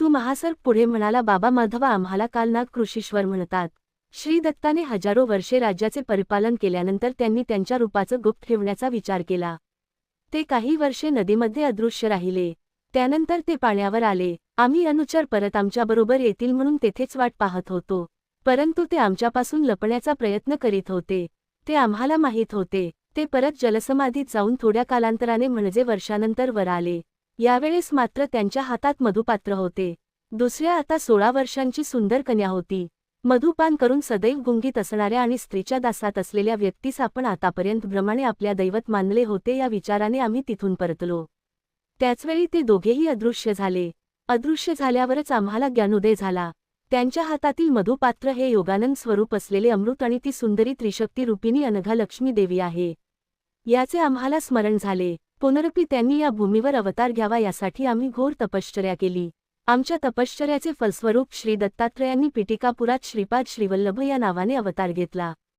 तू महासर पुढे म्हणाला बाबा माधवा आम्हाला काल नाग कृषीश्वर म्हणतात. श्री दत्ताने हजारो वर्षे राज्याचे परिपालन केल्यानंतर त्यांनी त्यांच्या रूपाचं गुप्त ठेवण्याचा विचार केला. ते काही वर्षे नदीमध्ये अदृश्य राहिले. त्यानंतर ते पाण्यावर आले. आम्ही अनुचर परत आमच्याबरोबर येतील म्हणून तेथेच वाट पाहत होतो. परंतु ते आमच्यापासून लपण्याचा प्रयत्न करीत होते. ते आम्हाला माहीत होते. ते परत जलसमाधीत जाऊन थोड्या कालांतराने म्हणजे वर्षानंतर वर आले. यावेळेस मात्र त्यांच्या हातात मधुपात्र होते. दुसऱ्या आता सोळा वर्षांची सुंदर कन्या होती. मधुपान करून सदैव गुंगीत असणाऱ्या आणि स्त्रीच्या दासात असलेल्या व्यक्तीस आपण आतापर्यंत भ्रमाने आपल्या दैवत मानले होते या विचाराने आम्ही तिथून परतलो. त्याचवेळी ते दोघेही अदृश्य झाले. अदृश्य झाल्यावरच आम्हाला ज्ञानोदय झाला. त्यांच्या हातातील मधुपात्र हे योगानंद स्वरूप असलेले अमृत आणि ती सुंदरी त्रिशक्ती रूपिणी अनघा लक्ष्मी देवी आहे. याचे आम्हाला स्मरण झाले. पुनरपी त्यांनी या भूमीवर अवतार घ्यावा यासाठी आम्ही घोर तपश्चर्या केली. आमच्या तपश्चर्याचे फलस्वरूप श्री दत्तात्रयांनी पिटिकापुरात श्रीपाद श्रीवल्लभ या नावाने अवतार घेतला.